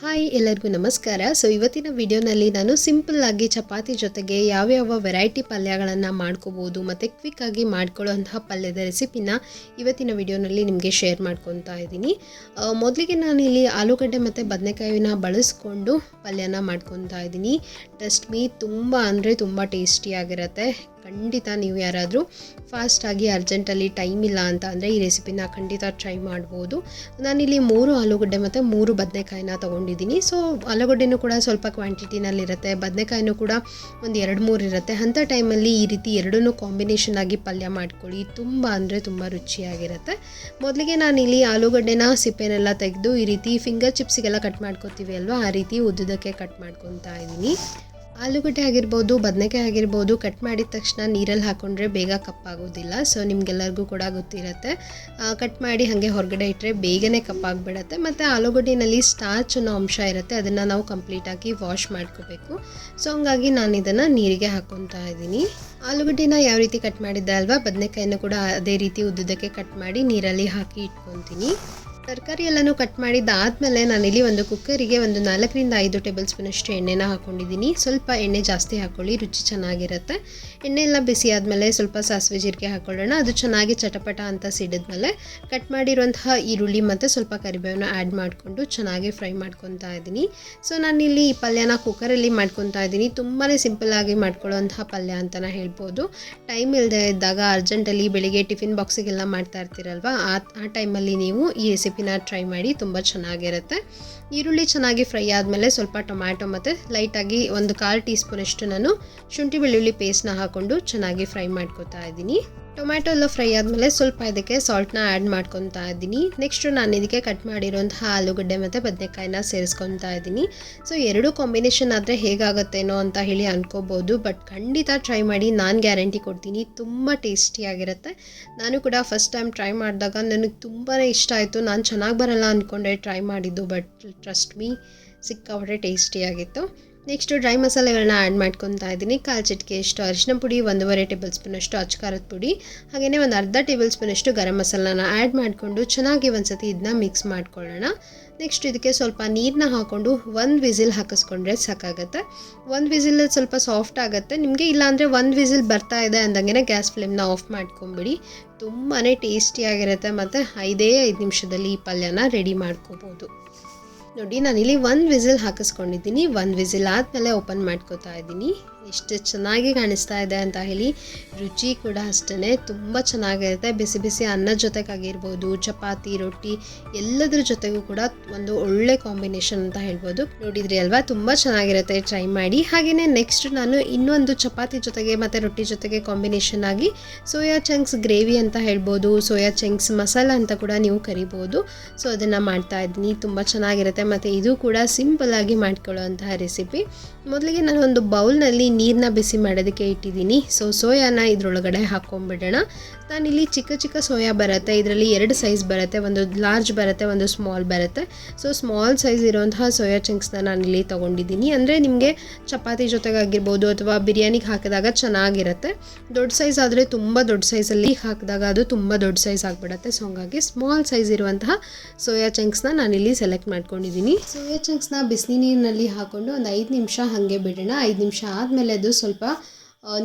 Hi ಎಲ್ಲರಿಗೂ ನಮಸ್ಕಾರ. So ಇವತ್ತಿನ ವಿಡಿಯೋನಲ್ಲಿ ನಾನು ಸಿಂಪಲ್ ಆಗಿ ಚಪಾತಿ ಜೊತೆಗೆ ಯಾವ್ಯಾವ ವೆರೈಟಿ ಪಲ್ಯಗಳನ್ನು ಮಾಡ್ಕೋಬೋದು, ಮತ್ತು ಆಗಿ ಮಾಡ್ಕೊಳ್ಳೋಂತಹ ಪಲ್ಯದ ರೆಸಿಪಿನ ಇವತ್ತಿನ ವಿಡಿಯೋನಲ್ಲಿ ನಿಮಗೆ ಶೇರ್ ಮಾಡ್ಕೊತಾ ಇದ್ದೀನಿ. ಮೊದಲಿಗೆ ನಾನು ಇಲ್ಲಿ ಆಲೂಗಡ್ಡೆ ಮತ್ತು ಬದನೆಕಾಯಿನ ಬಳಸ್ಕೊಂಡು ಪಲ್ಯನ ಮಾಡ್ಕೊತಾ ಇದ್ದೀನಿ. ಟಸ್ಟ್ ಮೀ ತುಂಬ ಅಂದರೆ ತುಂಬ ಟೇಸ್ಟಿಯಾಗಿರುತ್ತೆ ಖಂಡಿತ ನೀವು ಯಾರಾದರೂ ಫಾಸ್ಟಾಗಿ ಅರ್ಜೆಂಟಲ್ಲಿ ಟೈಮ್ ಇಲ್ಲ ಅಂತ ಅಂದರೆ ಈ ರೆಸಿಪಿನ ಖಂಡಿತ ಟ್ರೈ ಮಾಡ್ಬೋದು. ನಾನಿಲ್ಲಿ ಮೂರು ಆಲೂಗಡ್ಡೆ ಮತ್ತು ಮೂರು ಬದನೆಕಾಯಿನ ತೊಗೊಂಡಿದ್ದೀನಿ. ಸೊ ಆಲೂಗಡ್ಡೆನೂ ಕೂಡ ಸ್ವಲ್ಪ ಕ್ವಾಂಟಿಟಿನಲ್ಲಿರುತ್ತೆ ಬದನೆಕಾಯಿನೂ ಕೂಡ ಒಂದು ಎರಡು ಮೂರು ಇರುತ್ತೆ. ಅಂಥ ಟೈಮಲ್ಲಿ ಈ ರೀತಿ ಎರಡನ್ನೂ ಕಾಂಬಿನೇಷನ್ ಆಗಿ ಪಲ್ಯ ಮಾಡ್ಕೊಳ್ಳಿ. ತುಂಬ ಅಂದರೆ ತುಂಬ ರುಚಿಯಾಗಿರುತ್ತೆ. ಮೊದಲಿಗೆ ನಾನಿಲ್ಲಿ ಆಲೂಗಡ್ಡೆನ ಸಿಪ್ಪೆನೆಲ್ಲ ತೆಗೆದು ಈ ರೀತಿ ಫಿಂಗರ್ ಚಿಪ್ಸಿಗೆಲ್ಲ ಕಟ್ ಮಾಡ್ಕೋತೀವಿ ಅಲ್ವಾ? ಆ ರೀತಿ ಉದ್ದುದಕ್ಕೆ ಕಟ್ ಮಾಡ್ಕೊತಾ ಇದ್ದೀನಿ. ಆಲೂಗಡ್ಡೆ ಆಗಿರ್ಬೋದು, ಬದನೆಕಾಯಿ ಆಗಿರ್ಬೋದು ಕಟ್ ಮಾಡಿದ ತಕ್ಷಣ ನೀರಲ್ಲಿ ಹಾಕೊಂಡ್ರೆ ಬೇಗ ಕಪ್ಪಾಗೋದಿಲ್ಲ. ಸೊ ನಿಮಗೆಲ್ಲರಿಗೂ ಕೂಡ ಗೊತ್ತಿರುತ್ತೆ. ಕಟ್ ಮಾಡಿ ಹಾಗೆ ಹೊರಗಡೆ ಇಟ್ಟರೆ ಬೇಗನೆ ಕಪ್ಪಾಗಿಬಿಡತ್ತೆ. ಮತ್ತು ಆಲೂಗಡ್ಡೆನಲ್ಲಿ ಸ್ಟಾರ್ಚ್ ಅನ್ನೋ ಅಂಶ ಇರುತ್ತೆ. ಅದನ್ನು ನಾವು ಕಂಪ್ಲೀಟಾಗಿ ವಾಶ್ ಮಾಡ್ಕೋಬೇಕು. ಸೊ ಹಂಗಾಗಿ ನಾನು ಇದನ್ನು ನೀರಿಗೆ ಹಾಕ್ಕೊತಾ ಇದ್ದೀನಿ. ಆಲೂಗಡ್ಡೆನ ಯಾವ ರೀತಿ ಕಟ್ ಮಾಡಿದ್ದೆ ಅಲ್ವಾ? ಬದನೆಕಾಯಿನ ಕೂಡ ಅದೇ ರೀತಿ ಉದ್ದುದಕ್ಕೆ ಕಟ್ ಮಾಡಿ ನೀರಲ್ಲಿ ಹಾಕಿ ಇಟ್ಕೊತೀನಿ. ತರಕಾರಿ ಎಲ್ಲನೂ ಕಟ್ ಮಾಡಿದ್ದಾದಮೇಲೆ ನಾನಿಲ್ಲಿ ಒಂದು ಕುಕ್ಕರಿಗೆ ಒಂದು ನಾಲ್ಕರಿಂದ ಐದು ಟೇಬಲ್ ಸ್ಪೂನಷ್ಟು ಎಣ್ಣೆನ ಹಾಕ್ಕೊಂಡಿದ್ದೀನಿ ಸ್ವಲ್ಪ ಎಣ್ಣೆ ಜಾಸ್ತಿ ಹಾಕ್ಕೊಳ್ಳಿ ರುಚಿ ಚೆನ್ನಾಗಿರುತ್ತೆ. ಎಣ್ಣೆ ಎಲ್ಲ ಬಿಸಿ ಆದಮೇಲೆ ಸ್ವಲ್ಪ ಸಾಸಿವೆ ಜೀರಿಗೆ ಹಾಕ್ಕೊಳ್ಳೋಣ ಅದು ಚೆನ್ನಾಗಿ ಚಟಪಟ ಅಂತ ಸಿಡಿದ್ಮೇಲೆ ಕಟ್ ಮಾಡಿರುವಂತಹ ಈರುಳ್ಳಿ ಮತ್ತು ಸ್ವಲ್ಪ ಕರಿಬೇವನ್ನ ಆ್ಯಡ್ ಮಾಡಿಕೊಂಡು ಚೆನ್ನಾಗಿ ಫ್ರೈ ಮಾಡ್ಕೊತಾ ಇದ್ದೀನಿ. ಸೊ, ನಾನಿಲ್ಲಿ ಈ ಪಲ್ಯನ ಕುಕ್ಕರಲ್ಲಿ ಮಾಡ್ಕೊತಾ ಇದ್ದೀನಿ. ತುಂಬಾ ಸಿಂಪಲ್ಲಾಗಿ ಮಾಡ್ಕೊಳ್ಳೋಂತಹ ಪಲ್ಯ ಅಂತಲೇ ಹೇಳ್ಬೋದು. ಟೈಮ್ ಇಲ್ಲದೆ ಇದ್ದಾಗ ಅರ್ಜೆಂಟಲ್ಲಿ ಬೆಳಿಗ್ಗೆ ಟಿಫಿನ್ ಬಾಕ್ಸಿಗೆಲ್ಲ ಮಾಡ್ತಾ ಇರ್ತೀರಲ್ವ? ಆ ಟೈಮಲ್ಲಿ ನೀವು ಈ ರೆಸಿಪಿನ ಟ್ರೈ ಮಾಡಿ, ತುಂಬ ಚೆನ್ನಾಗಿರುತ್ತೆ. ಈರುಳ್ಳಿ ಚೆನ್ನಾಗಿ ಫ್ರೈ ಆದಮೇಲೆ ಸ್ವಲ್ಪ ಟೊಮ್ಯಾಟೊ ಮತ್ತು ಲೈಟಾಗಿ ಒಂದು ಕಾಲು ಟೀ ಸ್ಪೂನಷ್ಟು ನಾನು ಶುಂಠಿ ಬೆಳ್ಳುಳ್ಳಿ ಪೇಸ್ಟ್ನ ಹಾಕ್ಕೊಂಡು ಚೆನ್ನಾಗಿ ಫ್ರೈ ಮಾಡ್ಕೊತಾ ಇದ್ದೀನಿ. ಟೊಮ್ಯಾಟೊ ಎಲ್ಲ ಫ್ರೈ ಆದಮೇಲೆ ಸ್ವಲ್ಪ ಇದಕ್ಕೆ ಸಾಲ್ಟ್ನ ಆ್ಯಡ್ ಮಾಡ್ಕೊತಾ ಇದ್ದೀನಿ. ನೆಕ್ಸ್ಟು ನಾನು ಇದಕ್ಕೆ ಕಟ್ ಮಾಡಿರೋಂತಹ ಆಲೂಗಡ್ಡೆ ಮತ್ತು ಬದನೆಕಾಯಿನ ಸೇರಿಸ್ಕೊತಾ ಇದ್ದೀನಿ. ಸೊ, ಎರಡು ಕಾಂಬಿನೇಷನ್ ಆದರೆ ಹೇಗಾಗುತ್ತೇನೋ ಅಂತ ಹೇಳಿ ಅನ್ಕೋಬೋದು. ಬಟ್ ಖಂಡಿತ ಟ್ರೈ ಮಾಡಿ, ನಾನು ಗ್ಯಾರಂಟಿ ಕೊಡ್ತೀನಿ. ತುಂಬ ಟೇಸ್ಟಿಯಾಗಿರುತ್ತೆ ನಾನು ಕೂಡ ಫಸ್ಟ್ ಟೈಮ್ ಟ್ರೈ ಮಾಡಿದಾಗ ನನಗೆ ತುಂಬಾ ಇಷ್ಟ ಆಯಿತು. ನಾನು ಚೆನ್ನಾಗಿ ಬರಲ್ಲ ಅಂದ್ಕೊಂಡೆ ಟ್ರೈ ಮಾಡಿದ್ದು. ಬಟ್ ಟ್ರಸ್ಟ್ ಮೀ, ಸಿಕ್ಕಾಪಟ್ಟೆ ಟೇಸ್ಟಿಯಾಗಿತ್ತು ನೆಕ್ಸ್ಟು ಡ್ರೈ ಮಸಾಲೆಗಳನ್ನ ಆ್ಯಡ್ ಮಾಡ್ಕೊತಾ ಇದ್ದೀನಿ. ಕಾಲು ಚಿಟಿಕೆ ಇಷ್ಟು ಅರಿಶಿನ ಪುಡಿ, ಒಂದೂವರೆ ಟೇಬಲ್ ಸ್ಪೂನಷ್ಟು ಅಚ್ಕಾರದ ಪುಡಿ ಹಾಗೆಯೇ ಒಂದು ಅರ್ಧ ಟೇಬಲ್ ಸ್ಪೂನಷ್ಟು ಗರಂ ಮಸಾಲಾನ ಆ್ಯಡ್ ಮಾಡಿಕೊಂಡು ಚೆನ್ನಾಗಿ ಒಂದ್ಸತಿ ಇದನ್ನ ಮಿಕ್ಸ್ ಮಾಡ್ಕೊಳ್ಳೋಣ. ನೆಕ್ಸ್ಟ್ ಇದಕ್ಕೆ ಸ್ವಲ್ಪ ನೀರನ್ನ ಹಾಕ್ಕೊಂಡು ಒಂದು ವಿಸಿಲ್ ಹಾಕಿಸ್ಕೊಂಡ್ರೆ ಸಾಕಾಗುತ್ತೆ. ಒಂದು ವಿಸಿಲ್ ಸ್ವಲ್ಪ ಸಾಫ್ಟ್ ಆಗುತ್ತೆ. ನಿಮಗೆ ಇಲ್ಲಾಂದರೆ ಒಂದು ವಿಸಿಲ್ ಬರ್ತಾ ಇದೆ ಅಂದಂಗೆ ಗ್ಯಾಸ್ ಫ್ಲೇಮ್ನ ಆಫ್ ಮಾಡ್ಕೊಂಬಿಡಿ. ತುಂಬಾ ಟೇಸ್ಟಿಯಾಗಿರುತ್ತೆ ಮತ್ತು ಐದೇ ಐದು ನಿಮಿಷದಲ್ಲಿ ಈ ಪಲ್ಯನ ರೆಡಿ ಮಾಡ್ಕೋಬೋದು. ನೋಡಿ ನಾನಿಲ್ಲಿ ಒಂದು ವಿಸಿಲ್ ಹಾಕಿಸ್ಕೊಂಡಿದ್ದೀನಿ. ಒಂದು ವಿಸಿಲ್ ಆದಮೇಲೆ ಓಪನ್ ಮಾಡ್ಕೋತಾ ಇದ್ದೀನಿ. ಎಷ್ಟು ಚೆನ್ನಾಗಿ ಕಾಣಿಸ್ತಾ ಇದೆ ಅಂತ ಹೇಳಿ. ರುಚಿ ಕೂಡ ಅಷ್ಟೇ ತುಂಬ ಚೆನ್ನಾಗಿರುತ್ತೆ ಬಿಸಿ ಬಿಸಿ ಅನ್ನ ಜೊತೆಗಾಗಿರ್ಬೋದು, ಚಪಾತಿ, ರೊಟ್ಟಿ, ಎಲ್ಲದರ ಜೊತೆಗೂ ಕೂಡ ಒಂದು ಒಳ್ಳೆ ಕಾಂಬಿನೇಷನ್ ಅಂತ ಹೇಳ್ಬೋದು. ನೋಡಿದ್ರಿ ಅಲ್ವಾ? ತುಂಬ ಚೆನ್ನಾಗಿರುತ್ತೆ. ಟ್ರೈ ಮಾಡಿ. ಹಾಗೆಯೇ ನೆಕ್ಸ್ಟ್ ನಾನು ಇನ್ನೊಂದು ಚಪಾತಿ ಜೊತೆಗೆ ಮತ್ತು ರೊಟ್ಟಿ ಜೊತೆಗೆ ಕಾಂಬಿನೇಷನ್ ಆಗಿ ಸೋಯಾ ಚಂಕ್ಸ್ ಗ್ರೇವಿ ಅಂತ ಹೇಳ್ಬೋದು. ಸೋಯಾ ಚಂಕ್ಸ್ ಮಸಾಲ ಅಂತ ಕೂಡ ನೀವು ಕರಿಬೋದು. ಸೊ, ಅದನ್ನು ಮಾಡ್ತಾ ಇದ್ದೀನಿ. ತುಂಬ ಚೆನ್ನಾಗಿರುತ್ತೆ. ಮತ್ತು ಇದು ಕೂಡ ಸಿಂಪಲ್ ಆಗಿ ಮಾಡ್ಕೊಳ್ಳೋವಂತಹ ರೆಸಿಪಿ ಮೊದಲಿಗೆ ನಾನು ಒಂದು ಬೌಲ್ನಲ್ಲಿ ನೀರನ್ನ ಬಿಸಿ ಮಾಡೋದಕ್ಕೆ ಇಟ್ಟಿದ್ದೀನಿ. ಸೊ ಸೋಯಾನ ಇದರೊಳಗಡೆ ಹಾಕ್ಕೊಂಬಿಡೋಣ ನಾನಿಲ್ಲಿ ಚಿಕ್ಕ ಚಿಕ್ಕ ಸೋಯಾ ಬರುತ್ತೆ, ಇದರಲ್ಲಿ ಎರಡು ಸೈಜ್ ಬರುತ್ತೆ, ಒಂದು ಲಾರ್ಜ್ ಬರುತ್ತೆ, ಒಂದು ಸ್ಮಾಲ್ ಬರುತ್ತೆ. ಸೊ ಸ್ಮಾಲ್ ಸೈಜ್ ಇರುವಂತಹ ಸೋಯಾ ಚಂಕ್ಸ್ನ ನಾನಿಲ್ಲಿ ತೊಗೊಂಡಿದ್ದೀನಿ. ಅಂದರೆ ನಿಮಗೆ ಚಪಾತಿ ಜೊತೆಗಾಗಿರ್ಬೋದು ಅಥವಾ ಬಿರಿಯಾನಿಗೆ ಹಾಕಿದಾಗ ಚೆನ್ನಾಗಿರುತ್ತೆ. ದೊಡ್ಡ ಸೈಜ್ ಆದರೆ ತುಂಬ ದೊಡ್ಡ ಸೈಜಲ್ಲಿ ಹಾಕಿದಾಗ ಅದು ತುಂಬ ದೊಡ್ಡ ಸೈಜ್ ಆಗಿಬಿಡುತ್ತೆ. ಸೊ ಹಂಗಾಗಿ ಸ್ಮಾಲ್ ಸೈಜ್ ಇರುವಂತಹ ಸೋಯಾ ಚಂಕ್ಸ್ನ ನಾನಿಲ್ಲಿ ಸೆಲೆಕ್ಟ್ ಮಾಡ್ಕೊಂಡಿದ್ದೀನಿ ಸೋಯಾ ಚಂಕ್ಸ್ನ ಬಿಸಿ ನೀರಿನಲ್ಲಿ ಹಾಕ್ಕೊಂಡು ಒಂದು ಐದು ನಿಮಿಷ ಹಾಗೆ ಬಿಡೋಣ. ಐದು ನಿಮಿಷ ಆದಮೇಲೆ ಅದು ಸ್ವಲ್ಪ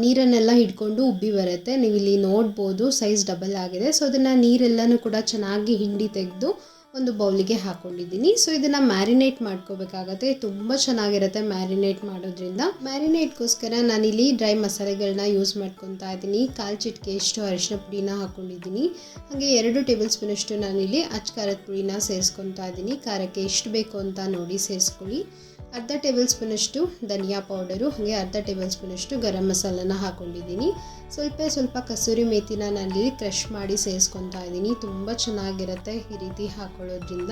ನೀರನ್ನೆಲ್ಲ ಹಿಡ್ಕೊಂಡು ಉಬ್ಬಿ ಬರುತ್ತೆ. ನೀವು ಇಲ್ಲಿ ನೋಡ್ಬೋದು ಸೈಜ್ ಡಬಲ್ ಆಗಿದೆ. ಸೊ ಅದನ್ನು ನೀರೆಲ್ಲನೂ ಕೂಡ ಚೆನ್ನಾಗಿ ಹಿಂಡಿ ತೆಗೆದು ಒಂದು ಬೌಲಿಗೆ ಹಾಕೊಂಡಿದ್ದೀನಿ. ಸೊ ಇದನ್ನು ಮ್ಯಾರಿನೇಟ್ ಮಾಡ್ಕೋಬೇಕಾಗತ್ತೆ. ತುಂಬ ಚೆನ್ನಾಗಿರುತ್ತೆ ಮ್ಯಾರಿನೇಟ್ ಮಾಡೋದ್ರಿಂದ. ಮ್ಯಾರಿನೇಟ್ಗೋಸ್ಕರ ನಾನಿಲ್ಲಿ ಡ್ರೈ ಮಸಾಲೆಗಳನ್ನ ಯೂಸ್ ಮಾಡ್ಕೊತಾ ಇದ್ದೀನಿ. ಕಾಲು ಚಿಟಿಕೆಯಷ್ಟು ಅರಿಶಿನ ಪುಡಿನ ಹಾಕ್ಕೊಂಡಿದ್ದೀನಿ ಹಾಗೆ ಎರಡು ಟೇಬಲ್ ಸ್ಪೂನಷ್ಟು ನಾನಿಲ್ಲಿ ಅಚ್ಕಾರದ ಪುಡಿನ ಸೇರಿಸ್ಕೊತಾ ಇದ್ದೀನಿ. ಖಾರಕ್ಕೆ ಎಷ್ಟು ಬೇಕು ಅಂತ ನೋಡಿ ಸೇರಿಸ್ಕೊಳ್ಳಿ. ಅರ್ಧ ಟೇಬಲ್ ಸ್ಪೂನಷ್ಟು ಧನಿಯಾ ಪೌಡರು, ಹಾಗೆ ಅರ್ಧ ಟೇಬಲ್ ಸ್ಪೂನಷ್ಟು ಗರಂ ಮಸಾಲನ ಹಾಕ್ಕೊಂಡಿದ್ದೀನಿ ಸ್ವಲ್ಪ ಸ್ವಲ್ಪ ಕಸೂರಿ ಮೇಥಿನ ನಾನಿಲ್ಲಿ ಕ್ರಷ್ ಮಾಡಿ ಸೇರಿಸ್ಕೊತಾ ಇದ್ದೀನಿ. ತುಂಬ ಚೆನ್ನಾಗಿರುತ್ತೆ ಈ ರೀತಿ ಹಾಕ್ಕೊಳ್ಳೋದ್ರಿಂದ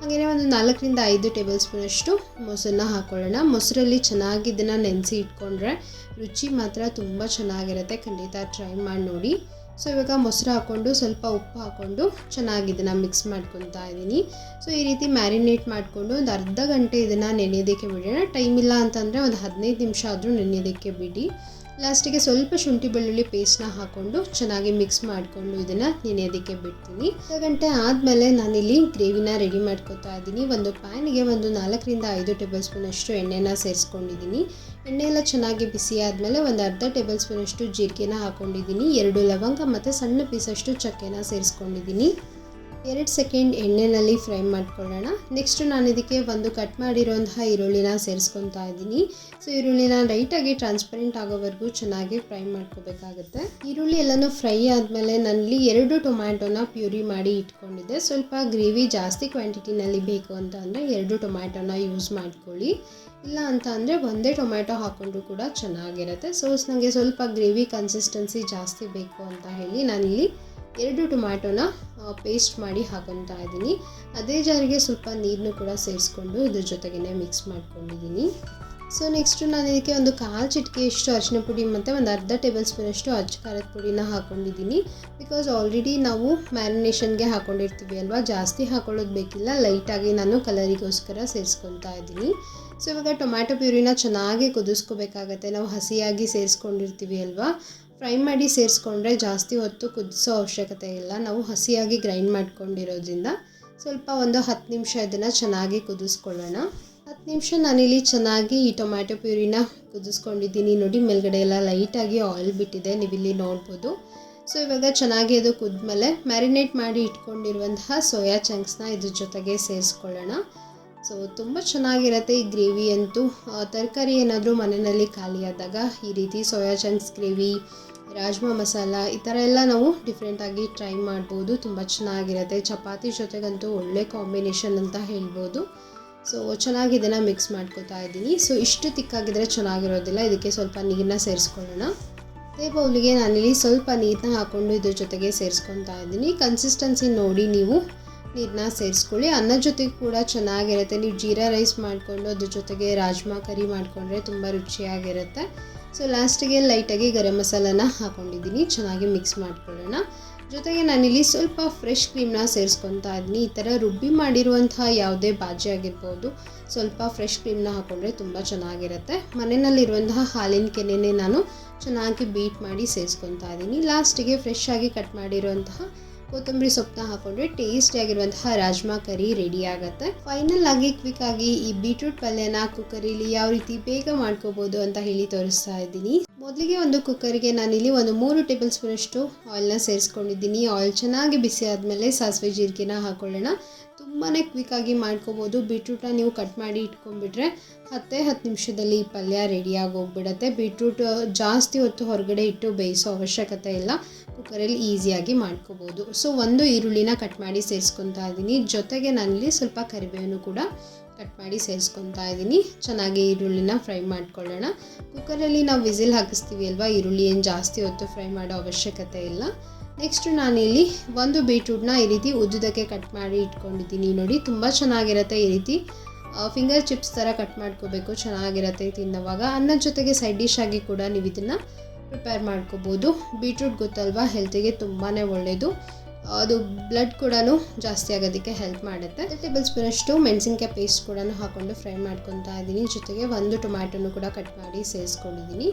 ಹಾಗೆಯೇ ಒಂದು ನಾಲ್ಕರಿಂದ ಐದು ಟೇಬಲ್ ಸ್ಪೂನಷ್ಟು ಮೊಸರನ್ನ ಹಾಕ್ಕೊಳ್ಳೋಣ ಮೊಸರಲ್ಲಿ ಚೆನ್ನಾಗಿ ಇದನ್ನು ನೆನೆಸಿ ಇಟ್ಕೊಂಡ್ರೆ ರುಚಿ ಮಾತ್ರ ತುಂಬ ಚೆನ್ನಾಗಿರುತ್ತೆ. ಖಂಡಿತ ಟ್ರೈ ಮಾಡಿ ನೋಡಿ. ಸೊ ಇವಾಗ ಮೊಸರು ಹಾಕ್ಕೊಂಡು ಸ್ವಲ್ಪ ಉಪ್ಪು ಹಾಕ್ಕೊಂಡು ಚೆನ್ನಾಗಿ ನಾನು ಮಿಕ್ಸ್ ಮಾಡ್ಕೊತಾ ಇದ್ದೀನಿ. ಸೊ ಈ ರೀತಿ ಮ್ಯಾರಿನೇಟ್ ಮಾಡಿಕೊಂಡು ಒಂದು ಅರ್ಧ ಗಂಟೆ ಇದನ್ನು ನೆನೆಯೋದಕ್ಕೆ ಬಿಡೋಣ. ಟೈಮ್ ಇಲ್ಲ ಅಂತಂದರೆ ಒಂದು ಹದಿನೈದು ನಿಮಿಷ ಆದರೂ ನೆನೆಯೋದಕ್ಕೆ ಬಿಡಿ. ಲಾಸ್ಟಿಗೆ ಸ್ವಲ್ಪ ಶುಂಠಿ ಬೆಳ್ಳುಳ್ಳಿ ಪೇಸ್ಟ್ನ ಹಾಕ್ಕೊಂಡು ಚೆನ್ನಾಗಿ ಮಿಕ್ಸ್ ಮಾಡಿಕೊಂಡು ಇದನ್ನು ನೆನೆಯೋದಕ್ಕೆ ಬಿಡ್ತೀನಿ. ಅರ್ಧ ಗಂಟೆ ಆದಮೇಲೆ ನಾನಿಲ್ಲಿ ಗ್ರೇವಿನ ರೆಡಿ ಮಾಡ್ಕೊತಾ ಇದ್ದೀನಿ. ಒಂದು ಪ್ಯಾನ್ಗೆ ಒಂದು ನಾಲ್ಕರಿಂದ ಐದು ಟೇಬಲ್ ಸ್ಪೂನಷ್ಟು ಎಣ್ಣೆನ ಸೇರಿಸ್ಕೊಂಡಿದ್ದೀನಿ. ಎಣ್ಣೆ ಎಲ್ಲ ಚೆನ್ನಾಗಿ ಬಿಸಿ ಆದಮೇಲೆ ಒಂದು ಅರ್ಧ ಟೇಬಲ್ ಸ್ಪೂನಷ್ಟು ಜೀರಿಗೆನ ಹಾಕ್ಕೊಂಡಿದ್ದೀನಿ ಎರಡು ಲವಂಗ ಮತ್ತು ಸಣ್ಣ ಪೀಸಷ್ಟು ಚಕ್ಕೆನ ಸೇರಿಸ್ಕೊಂಡಿದ್ದೀನಿ. ಎರಡು ಸೆಕೆಂಡ್ ಎಣ್ಣೆನಲ್ಲಿ ಫ್ರೈ ಮಾಡ್ಕೊಳ್ಳೋಣ. ನೆಕ್ಸ್ಟ್ ನಾನು ಇದಕ್ಕೆ ಒಂದು ಕಟ್ ಮಾಡಿರೋಂತಹ ಈರುಳ್ಳಿನ ಸೇರಿಸ್ಕೊತಾ ಇದ್ದೀನಿ. ಸೊ ಈರುಳ್ಳಿನ ಲೈಟಾಗಿ ಟ್ರಾನ್ಸ್ಪರೆಂಟ್ ಆಗೋವರೆಗೂ ಚೆನ್ನಾಗಿ ಫ್ರೈ ಮಾಡ್ಕೋಬೇಕಾಗುತ್ತೆ. ಈರುಳ್ಳಿ ಎಲ್ಲನೂ ಫ್ರೈ ಆದಮೇಲೆ ನಾನಿಲ್ಲಿ ಎರಡು ಟೊಮ್ಯಾಟೊನ ಪ್ಯೂರಿ ಮಾಡಿ ಇಟ್ಕೊಂಡಿದ್ದೆ. ಸ್ವಲ್ಪ ಗ್ರೇವಿ ಜಾಸ್ತಿ ಕ್ವಾಂಟಿಟಿನಲ್ಲಿ ಬೇಕು ಅಂತ ಅಂದರೆ ಎರಡು ಟೊಮ್ಯಾಟೊನ ಯೂಸ್ ಮಾಡ್ಕೊಳ್ಳಿ. ಇಲ್ಲ ಅಂತ ಅಂದರೆ ಒಂದೇ ಟೊಮ್ಯಾಟೊ ಹಾಕೊಂಡ್ರೂ ಕೂಡ ಚೆನ್ನಾಗಿರುತ್ತೆ. ಸೊ ನನಗೆ ಸ್ವಲ್ಪ ಗ್ರೇವಿ ಕನ್ಸಿಸ್ಟೆನ್ಸಿ ಜಾಸ್ತಿ ಬೇಕು ಅಂತ ಹೇಳಿ ನಾನಿಲ್ಲಿ ಎರಡು ಟೊಮ್ಯಾಟೊನ ಪೇಸ್ಟ್ ಮಾಡಿ ಹಾಕೊತಾ ಇದ್ದೀನಿ. ಅದೇ ಜಾರಿಗೆ ಸ್ವಲ್ಪ ನೀರನ್ನು ಕೂಡ ಸೇರಿಸ್ಕೊಂಡು ಇದ್ರ ಜೊತೆಗೇ ಮಿಕ್ಸ್ ಮಾಡ್ಕೊಂಡಿದ್ದೀನಿ. ಸೊ ನೆಕ್ಸ್ಟು ನಾನು ಇದಕ್ಕೆ ಒಂದು ಕಾಲು ಚಿಟಿಕೆಯಷ್ಟು ಅರಿಶಿನ ಪುಡಿ ಮತ್ತು ಒಂದು ಅರ್ಧ ಟೇಬಲ್ ಸ್ಪೂನಷ್ಟು ಅಚ್ಚ ಖಾರದ ಪುಡಿನ ಹಾಕ್ಕೊಂಡಿದ್ದೀನಿ ಬಿಕಾಸ್ ಆಲ್ರೆಡಿ ನಾವು ಮ್ಯಾರಿನೇಷನ್ಗೆ ಹಾಕ್ಕೊಂಡಿರ್ತೀವಿ ಅಲ್ವಾ? ಜಾಸ್ತಿ ಹಾಕೊಳ್ಳೋದು ಬೇಕಿಲ್ಲ. ಲೈಟಾಗಿ ನಾನು ಕಲರಿಗೋಸ್ಕರ ಸೇರಿಸ್ಕೊತಾ ಇದ್ದೀನಿ. ಸೊ ಇವಾಗ ಟೊಮ್ಯಾಟೊ ಪ್ಯೂರಿನ ಚೆನ್ನಾಗಿ ಕುದಿಸ್ಕೋಬೇಕಾಗತ್ತೆ. ನಾವು ಹಸಿಯಾಗಿ ಸೇರಿಸ್ಕೊಂಡಿರ್ತೀವಿ ಅಲ್ವಾ? ಫ್ರೈ ಮಾಡಿ ಸೇರಿಸ್ಕೊಂಡ್ರೆ ಜಾಸ್ತಿ ಹೊತ್ತು ಕುದಿಸೋ ಅವಶ್ಯಕತೆ ಇಲ್ಲ. ನಾವು ಹಸಿಯಾಗಿ ಗ್ರೈಂಡ್ ಮಾಡ್ಕೊಂಡಿರೋದ್ರಿಂದ ಸ್ವಲ್ಪ ಒಂದು ಹತ್ತು ನಿಮಿಷ ಇದನ್ನು ಚೆನ್ನಾಗಿ ಕುದಿಸ್ಕೊಳ್ಳೋಣ. ಹತ್ತು ನಿಮಿಷ ನಾನಿಲ್ಲಿ ಚೆನ್ನಾಗಿ ಈ ಟೊಮ್ಯಾಟೊ ಪ್ಯೂರಿನ ಕುದಿಸ್ಕೊಂಡಿದ್ದೀನಿ. ನೋಡಿ, ಮೇಲ್ಗಡೆ ಎಲ್ಲ ಲೈಟಾಗಿ ಆಯಿಲ್ ಬಿಟ್ಟಿದೆ. ನೀವಿಲ್ಲಿ ನೋಡ್ಬೋದು. ಸೊ, ಇವಾಗ ಚೆನ್ನಾಗಿ ಅದು ಕುದ್ಮೇಲೆ ಮ್ಯಾರಿನೇಟ್ ಮಾಡಿ ಇಟ್ಕೊಂಡಿರುವಂತಹ ಸೋಯಾ ಚಂಕ್ಸ್ನ ಇದ್ರ ಜೊತೆಗೆ ಸೇರಿಸ್ಕೊಳ್ಳೋಣ. ಸೊ ತುಂಬ ಚೆನ್ನಾಗಿರುತ್ತೆ ಈ ಗ್ರೇವಿ ಅಂತೂ. ತರಕಾರಿ ಏನಾದರೂ ಮನೆಯಲ್ಲಿ ಖಾಲಿಯಾದಾಗ ಈ ರೀತಿ soya chunks gravy, rajma masala ಈ ಥರ ಎಲ್ಲ ನಾವು ಡಿಫ್ರೆಂಟಾಗಿ ಟ್ರೈ ಮಾಡ್ಬೋದು. ತುಂಬ ಚೆನ್ನಾಗಿರುತ್ತೆ. ಚಪಾತಿ ಜೊತೆಗಂತೂ ಒಳ್ಳೆ ಕಾಂಬಿನೇಷನ್ ಅಂತ ಹೇಳ್ಬೋದು. ಸೊ ಚೆನ್ನಾಗಿ ಇದನ್ನು ಮಿಕ್ಸ್ ಮಾಡ್ಕೊತಾ ಇದ್ದೀನಿ. ಸೊ ಇಷ್ಟು ತಿಕ್ಕಾಗಿದ್ರೆ ಚೆನ್ನಾಗಿರೋದಿಲ್ಲ. ಇದಕ್ಕೆ ಸ್ವಲ್ಪ ನೀರನ್ನ ಸೇರಿಸ್ಕೊಳ್ಳೋಣ. ಅದೇ ಬೌಲಿಗೆ ನಾನಿಲ್ಲಿ ಸ್ವಲ್ಪ ನೀರನ್ನ ಹಾಕ್ಕೊಂಡು ಇದ್ರ ಜೊತೆಗೆ ಸೇರಿಸ್ಕೊತಾ ಇದ್ದೀನಿ. ಕನ್ಸಿಸ್ಟೆನ್ಸಿ ನೋಡಿ ನೀವು ನೀರನ್ನ ಸೇರಿಸ್ಕೊಳ್ಳಿ. ಅನ್ನ ಜೊತೆಗೆ ಕೂಡ ಚೆನ್ನಾಗಿರುತ್ತೆ. ನೀವು ಜೀರಾ ರೈಸ್ ಮಾಡಿಕೊಂಡು ಅದ್ರ ಜೊತೆಗೆ ರಾಜ್ಮಾ ಕರಿ ಮಾಡಿಕೊಂಡ್ರೆ ತುಂಬ ರುಚಿಯಾಗಿರುತ್ತೆ. ಸೊ, ಲಾಸ್ಟಿಗೆ ಲೈಟಾಗಿ ಗರಂ ಮಸಾಲನ ಹಾಕ್ಕೊಂಡಿದ್ದೀನಿ ಚೆನ್ನಾಗಿ ಮಿಕ್ಸ್ ಮಾಡ್ಕೊಳ್ಳೋಣ. ಜೊತೆಗೆ ನಾನಿಲ್ಲಿ ಸ್ವಲ್ಪ ಫ್ರೆಶ್ ಕ್ರೀಮ್ನ ಸೇರಿಸ್ಕೊತಾ ಇದ್ದೀನಿ. ಈ ಥರ ರುಬ್ಬಿ ಮಾಡಿರುವಂತಹ ಯಾವುದೇ ಬಾಜಿ ಆಗಿರ್ಬೋದು, ಸ್ವಲ್ಪ ಫ್ರೆಶ್ ಕ್ರೀಮ್ನ ಹಾಕ್ಕೊಂಡ್ರೆ ತುಂಬ ಚೆನ್ನಾಗಿರುತ್ತೆ. ಮನೆಯಲ್ಲಿರುವಂತಹ ಹಾಲಿನ ಕೆನೆನೇ ನಾನು ಚೆನ್ನಾಗಿ ಬೀಟ್ ಮಾಡಿ ಸೇರಿಸ್ಕೊತಾ ಇದ್ದೀನಿ. ಲಾಸ್ಟಿಗೆ ಫ್ರೆಶ್ ಆಗಿ ಕಟ್ ಮಾಡಿರುವಂತಹ ಕೊತ್ತಂಬರಿ ಸೊಪ್ಪನ್ನ ಹಾಕೊಂಡ್ರೆ ಟೇಸ್ಟಿಯಾಗಿರುವಂತಹ ರಾಜ್ಮಾ ಕರಿ ರೆಡಿ ಆಗುತ್ತೆ. ಫೈನಲ್ ಆಗಿ ಕ್ವಿಕ್ ಆಗಿ ಈ ಬೀಟ್ರೂಟ್ ಪಲ್ಯನ ಕುಕ್ಕರಿಲಿ ಯಾವ ರೀತಿ ಬೇಗ ಮಾಡ್ಕೋಬಹುದು ಅಂತ ಹೇಳಿ ತೋರಿಸ್ತಾ ಇದ್ದೀನಿ. ಮೊದಲಿಗೆ ಒಂದು ಕುಕ್ಕರಿಗೆ ನಾನಿಲ್ಲಿ ಒಂದು ಮೂರು ಟೇಬಲ್ ಸ್ಪೂನ್ ಅಷ್ಟು ಆಯಿಲ್ನ ಸೇರಿಸ್ಕೊಂಡಿದ್ದೀನಿ. ಆಯಿಲ್ ಚೆನ್ನಾಗಿ ಬಿಸಿ ಆದಮೇಲೆ ಸಾಸಿವೆ ಜೀರಿಗೆನ ಹಾಕೊಳ್ಳೋಣ. ತುಂಬಾ ಕ್ವಿಕ್ಕಾಗಿ ಮಾಡ್ಕೋಬೋದು. ಬೀಟ್ರೂಟನ್ನ ನೀವು ಕಟ್ ಮಾಡಿ ಇಟ್ಕೊಂಡ್ಬಿಟ್ರೆ ಹತ್ತೇ ಹತ್ತು ನಿಮಿಷದಲ್ಲಿ ಈ ಪಲ್ಯ ರೆಡಿಯಾಗಿ ಹೋಗ್ಬಿಡತ್ತೆ ಬೀಟ್ರೂಟ್ ಜಾಸ್ತಿ ಹೊತ್ತು ಹೊರಗಡೆ ಇಟ್ಟು ಬೇಯಿಸೋ ಅವಶ್ಯಕತೆ ಇಲ್ಲ. ಕುಕ್ಕರಲ್ಲಿ ಈಸಿಯಾಗಿ ಮಾಡ್ಕೋಬೋದು. ಸೊ ಒಂದು ಈರುಳ್ಳಿನ ಕಟ್ ಮಾಡಿ ಸೇರಿಸ್ಕೊತಾ ಇದ್ದೀನಿ. ಜೊತೆಗೆ ನಾನಿಲ್ಲಿ ಸ್ವಲ್ಪ ಕರಿಬೇವನ್ನು ಕೂಡ ಕಟ್ ಮಾಡಿ ಸೇರಿಸ್ಕೊತಾ ಇದ್ದೀನಿ. ಚೆನ್ನಾಗಿ ಈರುಳ್ಳಿನ ಫ್ರೈ ಮಾಡ್ಕೊಳ್ಳೋಣ. ಕುಕ್ಕರಲ್ಲಿ ನಾವು ವಿಸಿಲ್ ಹಾಕಿಸ್ತೀವಿ ಅಲ್ವಾ? ಈರುಳ್ಳಿ ಏನು ಜಾಸ್ತಿ ಹೊತ್ತು ಫ್ರೈ ಮಾಡೋ ಅವಶ್ಯಕತೆ ಇಲ್ಲ. ನೆಕ್ಸ್ಟು ನಾನಿಲ್ಲಿ ಒಂದು ಬೀಟ್ರೂಟ್ನ ಈ ರೀತಿ ಉದ್ದುದಕ್ಕೆ ಕಟ್ ಮಾಡಿ ಇಟ್ಕೊಂಡಿದ್ದೀನಿ. ನೋಡಿ, ತುಂಬ ಚೆನ್ನಾಗಿರುತ್ತೆ ಈ ರೀತಿ. ಫಿಂಗರ್ ಚಿಪ್ಸ್ ಥರ ಕಟ್ ಮಾಡ್ಕೋಬೇಕು, ಚೆನ್ನಾಗಿರುತ್ತೆ ತಿನ್ನೋವಾಗ. ಅನ್ನದ ಜೊತೆಗೆ ಸೈಡ್ ಡಿಶ್ ಆಗಿ ಕೂಡ ನೀವು ಇದನ್ನು ಪ್ರಿಪೇರ್ ಮಾಡ್ಕೋಬೋದು. ಬೀಟ್ರೂಟ್ ಗೊತ್ತಲ್ವಾ? ಹೆಲ್ತಿಗೆ ತುಂಬಾ ಒಳ್ಳೆಯದು ಅದು ಬ್ಲಡ್ ಕೂಡ ಜಾಸ್ತಿ ಆಗೋದಕ್ಕೆ ಹೆಲ್ಪ್ ಮಾಡುತ್ತೆ. ಟೇಬಲ್ ಸ್ಪೂನ್ ಅಷ್ಟು ಮೆಣಸಿನ್ಕಾಯಿ ಪೇಸ್ಟ್ ಕೂಡ ಹಾಕ್ಕೊಂಡು ಫ್ರೈ ಮಾಡ್ಕೊತಾ ಇದ್ದೀನಿ. ಜೊತೆಗೆ ಒಂದು ಟೊಮ್ಯಾಟೊನು ಕೂಡ ಕಟ್ ಮಾಡಿ ಸೇರಿಸ್ಕೊಂಡಿದ್ದೀನಿ.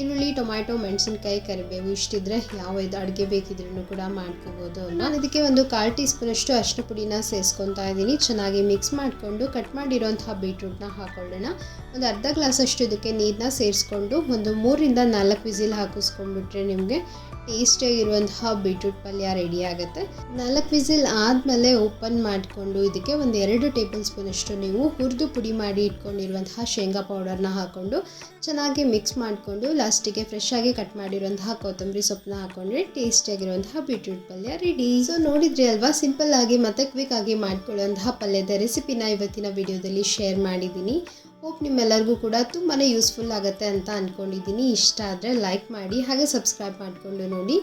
ಈರುಳ್ಳಿ, ಟೊಮ್ಯಾಟೊ, ಮೆಣಸಿನ್ಕಾಯಿ, ಕರಿಬೇವು ಇಷ್ಟಿದ್ರೆ ಯಾವ ಇದು ಅಡುಗೆ ಬೇಕಿದ್ರೂ ಕೂಡ ಮಾಡ್ಕೋಬೋದು ನಾನು ಇದಕ್ಕೆ ಒಂದು ಕಾಲು ಟೀ ಸ್ಪೂನಷ್ಟು ಅಷ್ಟು ಪುಡಿನ ಸೇರಿಸ್ಕೊತಾ ಇದ್ದೀನಿ. ಚೆನ್ನಾಗಿ ಮಿಕ್ಸ್ ಮಾಡಿಕೊಂಡು ಕಟ್ ಮಾಡಿರೋಂತಹ ಬೀಟ್ರೂಟ್ನ ಹಾಕೊಳ್ಳೋಣ. ಒಂದು ಅರ್ಧ ಗ್ಲಾಸಷ್ಟು ಇದಕ್ಕೆ ನೀರನ್ನ ಸೇರಿಸ್ಕೊಂಡು ಒಂದು ಮೂರಿಂದ ನಾಲ್ಕು ವಿಸಿಲ್ ಹಾಕಿಸ್ಕೊಂಡ್ಬಿಟ್ರೆ ನಿಮಗೆ ಟೇಸ್ಟಿಯಾಗಿರುವಂತಹ ಬೀಟ್ರೂಟ್ ಪಲ್ಯ ರೆಡಿ ಆಗುತ್ತೆ. ನಾಲ್ಕು ವಿಸಿಲ್ ಆದಮೇಲೆ ಓಪನ್ ಮಾಡಿಕೊಂಡು ಇದಕ್ಕೆ ಒಂದು ಎರಡು ಟೇಬಲ್ ಸ್ಪೂನ್ ಅಷ್ಟು ನೀವು ಹುರಿದು ಪುಡಿ ಮಾಡಿ ಇಟ್ಕೊಂಡಿರುವಂತಹ ಶೇಂಗಾ ಪೌಡರ್ನ ಹಾಕ್ಕೊಂಡು ಚೆನ್ನಾಗಿ ಮಿಕ್ಸ್ ಮಾಡಿಕೊಂಡು ಲಾಸ್ಟಿಗೆ ಫ್ರೆಶ್ ಆಗಿ ಕಟ್ ಮಾಡಿರುವಂತಹ ಕೊತ್ತಂಬರಿ ಸೊಪ್ಪನ್ನ ಹಾಕೊಂಡ್ರೆ ಟೇಸ್ಟಿಯಾಗಿರುವಂತಹ ಬೀಟ್ರೂಟ್ ಪಲ್ಯ ರೆಡಿ. ಸೊ ನೋಡಿದ್ರಿ ಅಲ್ವಾ? ಸಿಂಪಲ್ ಆಗಿ ಮತ್ತೆ ಕ್ವಿಕ್ ಆಗಿ ಮಾಡ್ಕೊಳ್ಳುವಂತಹ ಪಲ್ಯದ ರೆಸಿಪಿನ ಇವತ್ತಿನ ವಿಡಿಯೋದಲ್ಲಿ ಶೇರ್ ಮಾಡಿದ್ದೀನಿ. ಹೋಪ್ ನಿಮ್ಮೆಲ್ಲರಿಗೂ ಕೂಡ ತುಂಬಾ ಯೂಸ್ಫುಲ್ ಆಗುತ್ತೆ ಅಂತ ಅಂದ್ಕೊಂಡಿದ್ದೀನಿ ಇಷ್ಟ ಆದರೆ ಲೈಕ್ ಮಾಡಿ, ಹಾಗೆ ಸಬ್ಸ್ಕ್ರೈಬ್ ಮಾಡಿಕೊಂಡು ನೋಡಿ.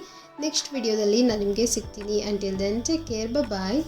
ನೆಕ್ಸ್ಟ್ ವಿಡಿಯೋದಲ್ಲಿ ನಾನು ನಿಮಗೆ ಸಿಗ್ತೀನಿ. Until then take care bye